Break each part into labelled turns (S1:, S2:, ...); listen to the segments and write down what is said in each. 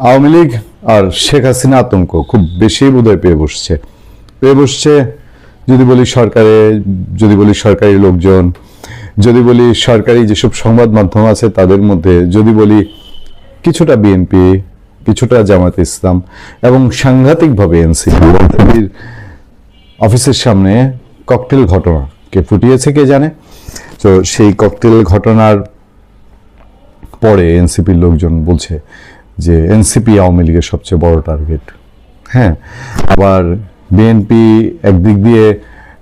S1: আওয়ামী লীগ আর শেখ হাসিনা আতঙ্ক খুব বেশি বোধহয় পেয়ে বসছে। পেয়ে বসছে যদি বলি সরকারে, যদি বলি সরকারি লোকজন, যদি বলি সরকারি যেসব সংবাদ মাধ্যম আছে তাদের মধ্যে, যদি বলি কিছুটা বিএনপি, কিছুটা জামাত ইসলাম এবং সাংঘাতিকভাবে এনসিপি। অফিসের সামনে ককটেল ঘটনা। কে ফুটিয়েছে কে জানে? তো সেই ককটেল ঘটনার পরে এনসিপির লোকজন বলছে যে এনসিপি আওয়ামী লীগের সবচেয়ে বড় টার্গেট হ্যাঁ আবার বিএনপি একদিক দিয়ে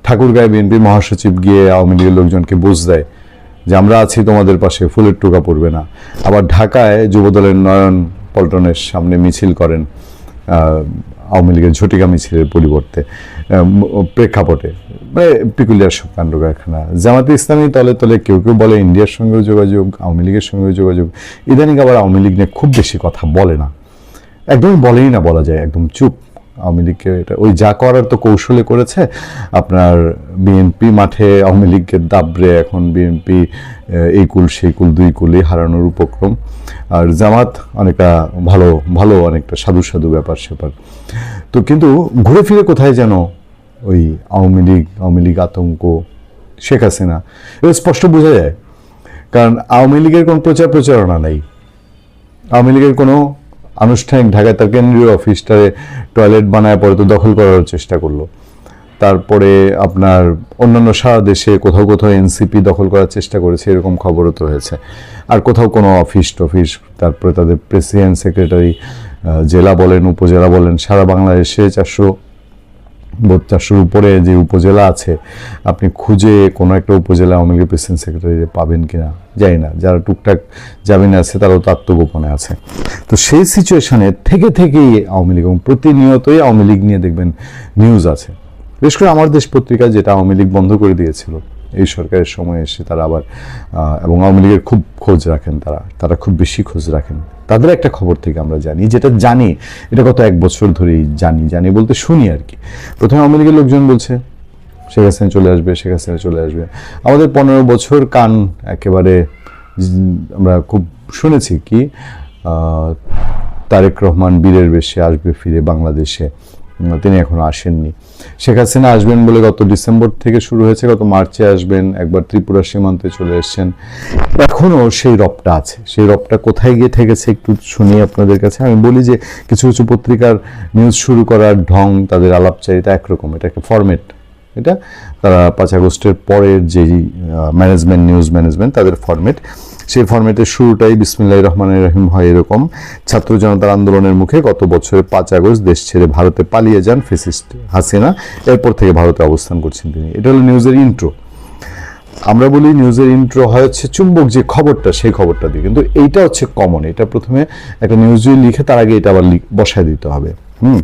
S1: ঠাকুরগাঁয় বিএনপি মহাসচিব গিয়ে আওয়ামী লীগের লোকজনকে বুঝ দেয় যে আমরা আছি তোমাদের পাশে, ফুলের টোকা পড়বে না। আবার ঢাকায় যুবদলের নয়ন পল্টনের সামনে মিছিল করেন আওয়ামী লীগের ঝটিকা মিছিলের পরিবর্তে প্রেক্ষাপটে মানে পিকুলিয়ার সব কাণ্ড কারখানা জামাতে ইসলামী তলে তলে কেউ কেউ বলে ইন্ডিয়ার সঙ্গেও যোগাযোগ, আওয়ামী লীগের সঙ্গেও যোগাযোগ। ইদানিং আবার আওয়ামী লীগ নিয়ে খুব বেশি কথা বলে না। একদমই বলেই না বলা যায়, একদম চুপ। আওয়ামী লীগকে এটা, ওই যা করার তো কৌশলে করেছে। আপনার বিএনপি মাঠে আওয়ামী লীগের দাবড়ে এখন বিএনপি এই কুল, সেই কুল, দুই কুলে হারানোর উপক্রম। আর জামাত অনেকটা ভালো ভালো অনেকটা সাধু সাধু ব্যাপার স্যাপার। তো কিন্তু ঘুরে ফিরে কোথায় যেন ওই আওয়ামী লীগ আওয়ামী লীগ আতঙ্ক শেখ হাসিনা? এবার স্পষ্ট বোঝা যায়, কারণ আওয়ামী লীগের কোনো প্রচার প্রচারণা নেই। আওয়ামী লীগের কোনো আনুষ্ঠানিক ঢাকায় তার কেন্দ্রীয় অফিসটারে টয়লেট বানায় পরে তো দখল করার চেষ্টা করল। তারপরে আপনার অন্যান্য সারা দেশে কোথাও কোথাও এনসিপি দখল করার চেষ্টা করেছে, এরকম খবরও তো হয়েছে। আর কোথাও কোনো অফিস টফিস, তারপরে তাদের প্রেসিডেন্ট সেক্রেটারি জেলা বলেন, উপজেলা বলেন, সারা বাংলাদেশে চারশো চারশোর উপরে যে উপজেলা আছে, আপনি খুঁজে কোনো একটা উপজেলা আওয়ামী প্রেসিডেন্ট সেক্রেটারি পাবেন কি না যাই না। যারা টুকটাক জামিন আছে, তারাও তো আত্মগোপনে আছে। তো সেই সিচুয়েশানে থেকে থেকেই আওয়ামী লীগ এবং প্রতিনিয়তই আওয়ামী লীগ নিয়ে দেখবেন নিউজ আছে। বিশেষ করে আমার দেশ পত্রিকা যেটা আওয়ামী লীগ বন্ধ করে দিয়েছিল এই সরকারের সময় এসে তারা আবার এবং আওয়ামী লীগের খুব খোঁজ রাখেন তারা তারা খুব বেশি খোঁজ রাখেন। তাদের একটা খবর থেকে আমরা জানি, যেটা জানি, এটা গত এক বছর ধরেই জানি জানি বলতে শুনি আর কি। প্রথমে আওয়ামী লীগের লোকজন বলছে, শেখ হাসিনা চলে আসবে, শেখ হাসিনা চলে আসবে। আমাদের পনেরো বছর কান একেবারে, আমরা খুব শুনেছি কি তারেক রহমান বীরের বেশে আসবে ফিরে বাংলাদেশে। তিনি এখনও আসেননি। শেখ হাসিনা আসবেন বলে গত ডিসেম্বর থেকে শুরু হয়েছে, গত মার্চে আসবেন, একবার ত্রিপুরা সীমান্তে চলে এসেছেন। এখনও সেই রবটা আছে। সেই রবটা কোথায় গিয়ে ঠেকেছে একটু শুনি আপনাদের কাছে। আমি বলি যে কিছু কিছু পত্রিকার নিউজ শুরু করার ঢং, তাদের আলাপচারিতা একরকম। এটা একটা ফরম্যাট এটা তারা পাঁচ আগস্টের পরের যেই ম্যানেজমেন্ট নিউজ ম্যানেজমেন্ট তাদের ফরম্যাট সেই ফরম্যাটের শুরুটাই বিসমিল্লাহ রহমানের রহিম হয় এরকম। ছাত্র জনতার আন্দোলনের মুখে গত বছরের পাঁচ আগস্ট দেশ ছেড়ে ভারতে পালিয়ে যান ফেসিস্ট হাসিনা। এরপর থেকে ভারতে অবস্থান করছেন তিনি। এটা হলো নিউজের ইন্ট্রো আমরা বলি নিউজের ইন্ট্রো হয় হচ্ছে চুম্বক যে খবরটা, সেই খবরটা দিয়ে। কিন্তু এইটা হচ্ছে কমন এটা প্রথমে একটা নিউজ লিখে, তার আগে এটা আবার বসায় দিতে হবে। হুম?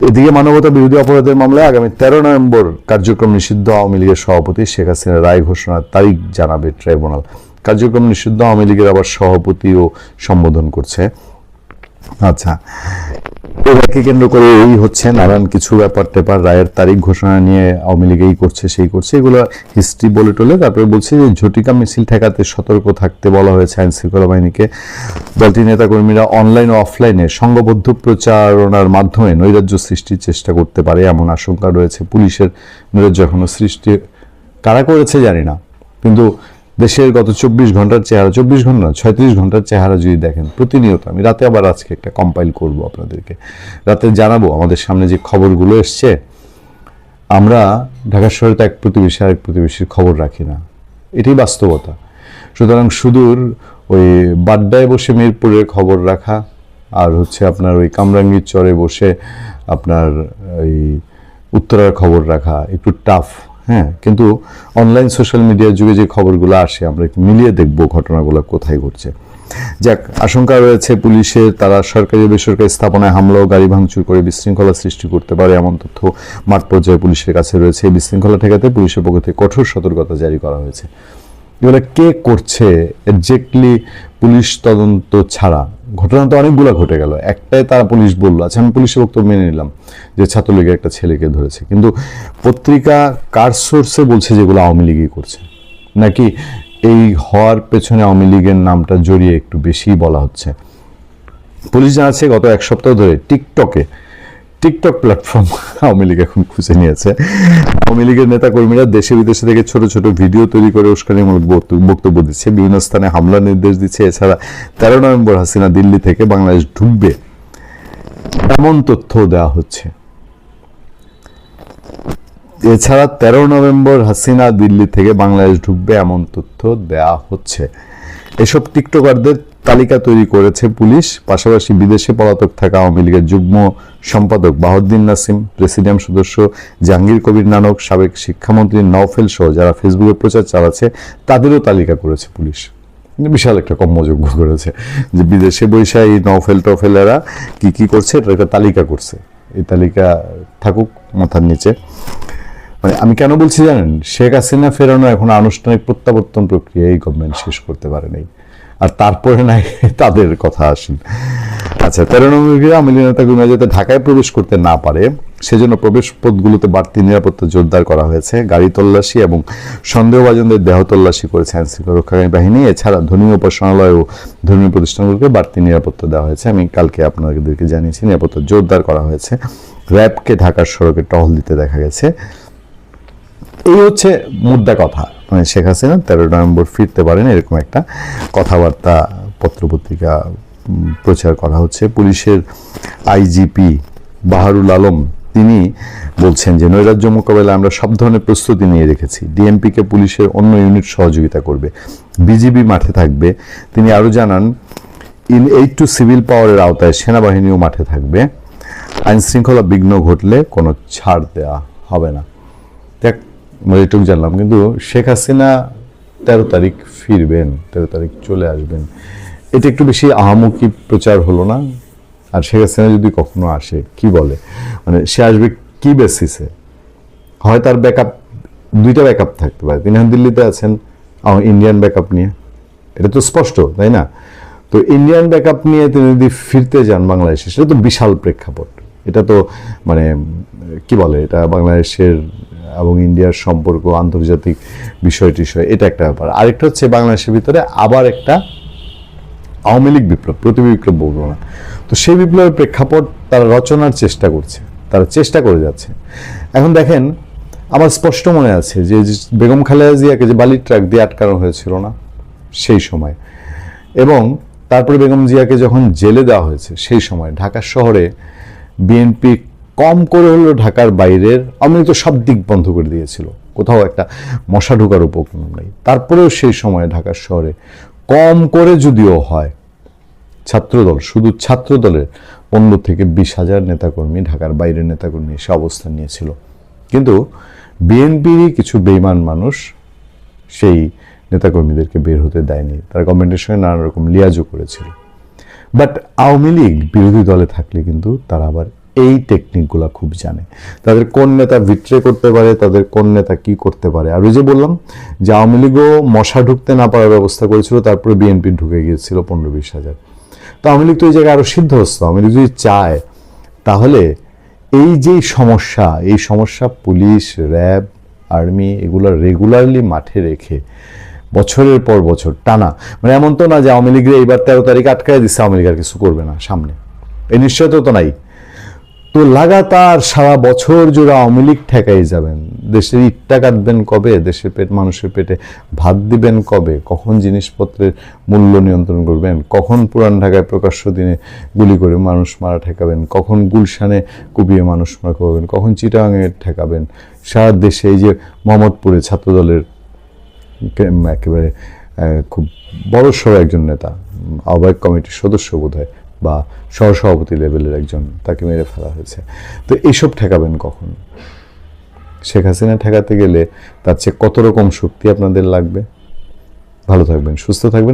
S1: এদিকে মানবতা বিরোধী অপরাধের মামলায় আগামী তেরো নভেম্বর কার্যক্রম নিষিদ্ধ আওয়ামী লীগের সভাপতি শেখ হাসিনা রায় ঘোষণার তারিখ জানাবে ট্রাইব্যুনাল। কার্যক্রম নিষিদ্ধ আওয়ামী লীগের আবার সভাপতিও সম্বোধন করছে। আচ্ছা এটাকে কেন্দ্র করে এই হচ্ছে নানান কিছু ব্যাপার টেপার রায়ের তারিখ ঘোষণা নিয়ে আওয়ামী লীগ এই করছে, সেই করছে, এগুলো হিস্ট্রি বলে টলে তারপরে বলছে যে ঝটিকা মিছিল ঠেকাতে সতর্ক থাকতে বলা হয়েছে আইন শৃঙ্খলা বাহিনীকে। দলটির নেতাকর্মীরা অনলাইন ও অফলাইনে সংঘবদ্ধ প্রচারণার মাধ্যমে নৈরাজ্য সৃষ্টির চেষ্টা করতে পারে এমন আশঙ্কা রয়েছে পুলিশের নৈরাজ্য এখনও সৃষ্টি, কারা করেছে জানি না। কিন্তু দেশের গত চব্বিশ ঘণ্টার চেহারা, চব্বিশ ঘণ্টা ছয়ত্রিশ ঘণ্টার চেহারা যদি দেখেন প্রতিনিয়ত, আমি রাতে আবার আজকে একটা কম্পাইল করব আপনাদেরকে। রাতে জানাব আমাদের সামনে যে খবরগুলো এসছে। আমরা ঢাকা শহরে তো এক প্রতিবেশী, আরেক প্রতিবেশীর খবর রাখি না। এটাই বাস্তবতা। সুতরাং সুদূর ওই বাড্ডায় বসে মিরপুরের খবর রাখা, আর হচ্ছে আপনার ওই কামরাঙ্গীর চরে বসে আপনার ওই উত্তরার খবর রাখা, একটু টাফ হ্যাঁ কিন্তু অনলাইন সোশ্যাল মিডিয়ার যুগে যে খবরগুলো আসে, আমরা একটু মিলিয়ে দেখব ঘটনাগুলো কোথায় ঘটছে। যাক, আশঙ্কা রয়েছে পুলিশের তারা সরকারি বেসরকারি স্থাপনায় হামলা ও গাড়ি ভাঙচুর করে বিশৃঙ্খলা সৃষ্টি করতে পারে এমন তথ্য মাঠ পর্যায়ে পুলিশের কাছে রয়েছে। এই বিশৃঙ্খলা ঠেকাতে পুলিশের পক্ষ থেকে কঠোর সতর্কতা জারি করা হয়েছে। এগুলো কে করছে? এক্স্যাক্টলি পুলিশ তদন্ত ছাড়া ঘটনা তো অনেকগুলো ঘটে গেল। একটাই তারা পুলিশ বলল আচ্ছা আমি পুলিশের বক্তব্য মেনে নিলাম যে ছাত্রলীগের একটা ছেলেকে ধরেছে। কিন্তু পত্রিকা কার সোর্সে বলছে যেগুলো আওয়ামী লীগই করছে? নাকি এই হওয়ার পেছনে আওয়ামী লীগের নামটা জড়িয়ে একটু বেশি বলা হচ্ছে? পুলিশ জানাচ্ছে গত এক সপ্তাহ ধরে টিকটকে টিকটক প্ল্যাটফর্ম আওয়ামী লীগ এখন খুঁজে নিয়েছে। আওয়ামী লীগের নেতা কর্মীরা দেশে বিদেশে থেকে ছোট ছোট ভিডিও তৈরি করে উস্কানিমূলক বক্তব্য- দিচ্ছে। বিভিন্ন স্থানে হামলার নির্দেশ দিচ্ছে। এছাড়া তেরো নভেম্বর হাসিনা দিল্লি থেকে বাংলাদেশ ঢুকবে। এমন তথ্য দেওয়া হচ্ছে। এছাড়া তেরো নভেম্বর হাসিনা দিল্লি থেকে বাংলাদেশ ঢুকবে এমন তথ্য দেয়া হচ্ছে। এসব টিকটকারদের তালিকা তৈরি করেছে পুলিশ, পাশাপাশি বিদেশে পলাতক থাকা আওয়ামী লীগের যুগ্ম সম্পাদক বাহদ্দিন নাসিম, প্রেসিডিয়াম সদস্য জাহাঙ্গীর কবির নানক, সাবেক শিক্ষামন্ত্রী নওফেল সহ যারা ফেসবুকে প্রচার চালাচ্ছে, তাদেরও তালিকা করেছে পুলিশ। বিশাল একটা কর্মযোগ্য করেছে যে বিদেশে বৈশা এই নওফেল টফেলেরা কি কি করছে এটা একটা তালিকা করছে। এই তালিকা থাকুক মাথার নিচে। মানে আমি কেন বলছি জানেন, শেখ হাসিনা ফেরানো এখন আনুষ্ঠানিক প্রত্যাবর্তন প্রক্রিয়া এই গভর্নমেন্ট শেষ করতে পারে নাই আর তারপরে নাই, তাদের কথা আসেন। আচ্ছা তেরো নম্বর আওয়ামী যাতে ঢাকায় প্রবেশ করতে না পারে, সেজন্য প্রবেশ পথগুলোতে বাড়তি নিরাপত্তা জোরদার করা হয়েছে। গাড়ি তল্লাশি এবং সন্দেহভাজনদের দেহ তল্লাশি করেছে আইন শৃঙ্খলা রক্ষাকারী বাহিনী। এছাড়া ধর্মীয় উপাসনালয় ও ধর্মীয় প্রতিষ্ঠানগুলোকে বাড়তি নিরাপত্তা দেওয়া হয়েছে। আমি কালকে আপনাদেরকে জানিয়েছি, নিরাপত্তা জোরদার করা হয়েছে। র্যাবকে ঢাকার সড়কে টহল দিতে দেখা গেছে। এই হচ্ছে মুদ্রা কথা। মানে শেখ হাসিনা তেরো নভেম্বর ফিরতে পারেন, এরকম একটা কথাবার্তা পত্রপত্রিকা প্রচার করা হচ্ছে। পুলিশের আইজিপি বাহারুল আলম, তিনি বলছেন যে, নৈরাজ্য মোকাবেলায় আমরা সব ধরনের প্রস্তুতি নিয়ে রেখেছি। ডিএমপিকে পুলিশের অন্য ইউনিট সহযোগিতা করবে। বিজিবি মাঠে থাকবে। তিনি আরও জানান, ইন এইট টু সিভিল পাওয়ারের আওতায় সেনাবাহিনীও মাঠে থাকবে। আইন শৃঙ্খলা বিঘ্ন ঘটলে কোনো ছাড় দেওয়া হবে না। দেখ আমরা এটুকু জানলাম, কিন্তু শেখ হাসিনা তেরো তারিখ ফিরবেন, তেরো তারিখ চলে আসবেন। এটা একটু বেশি আহামুখী প্রচার হলো না? আর শেখ হাসিনা যদি কখনো আসে, কি বলে? মানে সে আসবে কি বেসিসে হয় তার ব্যাকআপ দুইটা ব্যাকআপ থাকতে পারে। তিনি দিল্লিতে আছেন ইন্ডিয়ান ব্যাকআপ নিয়ে। এটা তো স্পষ্ট, তাই না? তো ইন্ডিয়ান ব্যাকআপ নিয়ে তিনি যদি ফিরতে যান বাংলাদেশে, সেটা তো বিশাল প্রেক্ষাপট। এটা তো মানে কি বলে, এটা বাংলাদেশের এবং ইন্ডিয়ার সম্পর্ক, আন্তর্জাতিক বিষয় টিষয়, এটা একটা ব্যাপার। আরেকটা হচ্ছে বাংলাদেশের ভিতরে আবার একটা আওয়ামী লীগ বিপ্লব প্রতি বিপ্লব বলব না। তো সেই বিপ্লবের প্রেক্ষাপট তারা রচনার চেষ্টা করছে, তারা চেষ্টা করে যাচ্ছে। এখন দেখেন, আমার স্পষ্ট মনে আছে যে যে বেগম খালেদা জিয়াকে যে বালির ট্রাক দিয়ে আটকানো হয়েছিল না, সেই সময়। এবং তারপরে বেগম জিয়াকে যখন জেলে দেওয়া হয়েছে, সেই সময় ঢাকা শহরে বিএনপি কম করে ঢাকার বাইরের আমি তো সব দিক বন্ধ করে দিয়েছিল। কোথাও একটা মশা ঢোকার উপক্রম নেই। তারপরেও সেই সময় ঢাকার শহরে কম করে যদিও হয়, ছাত্রদল, শুধু ছাত্রদলের পনেরো থেকে বিশ হাজার নেতাকর্মী, ঢাকার বাইরের নেতাকর্মী এসে অবস্থান নিয়েছিল। কিন্তু বিএনপিরই কিছু বেইমান মানুষ সেই নেতাকর্মীদেরকে বের হতে দেয়নি। তারা গভর্নমেন্টের সঙ্গে নানা রকম লিয়াজও করেছিল। বাট আওয়ামী লীগ বিরোধী দলে থাকলে কিন্তু তারা আবার এই টেকনিকগুলো খুব জানে। তাদের কোন নেতা ভিট্রে করতে পারে, তাদের কোন নেতা কি করতে পারে। আর ওই যে বললাম যে আওয়ামী লীগও মশা ঢুকতে না পারার ব্যবস্থা করেছিল, তারপরে বিএনপি ঢুকে গিয়েছিল পনেরো বিশ হাজার। তো আওয়ামী লীগ তো এই জায়গায় আরও সিদ্ধহস্ত। আওয়ামী লীগ যদি চায়, তাহলে এই যে সমস্যা, এই সমস্যা পুলিশ, র্যাব, আর্মি, এগুলো রেগুলারলি মাঠে রেখে বছরের পর বছর টানা। মানে এমন তো না যে আওয়ামী লীগের এইবার তেরো তারিখ আটকায় দিচ্ছে আওয়ামী লীগ আর কিছু করবে না সামনে। এই নিশ্চয়তা তো নাই। তো লাগাতার সারা বছর জুড়ে আওয়ামী লীগ ঠেকাই যাবেন। দেশের ইটটা কাটবেন কবে? দেশের পেট, মানুষের পেটে ভাত দিবেন কবে? কখন জিনিসপত্রের মূল্য নিয়ন্ত্রণ করবেন? কখন পুরান ঢাকায় প্রকাশ্য দিনে গুলি করে মানুষ মারা ঠেকাবেন? কখন গুলশানে কুপিয়ে মানুষ মারা করবেন কখন চিটাগাঙে ঠেকাবেন? সারা দেশে এই যে মোহাম্মদপুরে ছাত্রদলের একেবারে খুব বড়সড় একজন নেতা, আহ্বায়ক কমিটির সদস্য বোধ হয় বা সহসভাপতি লেভেলের একজন তাকে মেরে ফেলা হয়েছে। তো এইসব ঠেকাবেন কখন? শেখ হাসিনা ঠেকাতে গেলে তার চেয়ে কত রকম শক্তি আপনাদের লাগবে? ভালো থাকবেন, সুস্থ থাকবেন।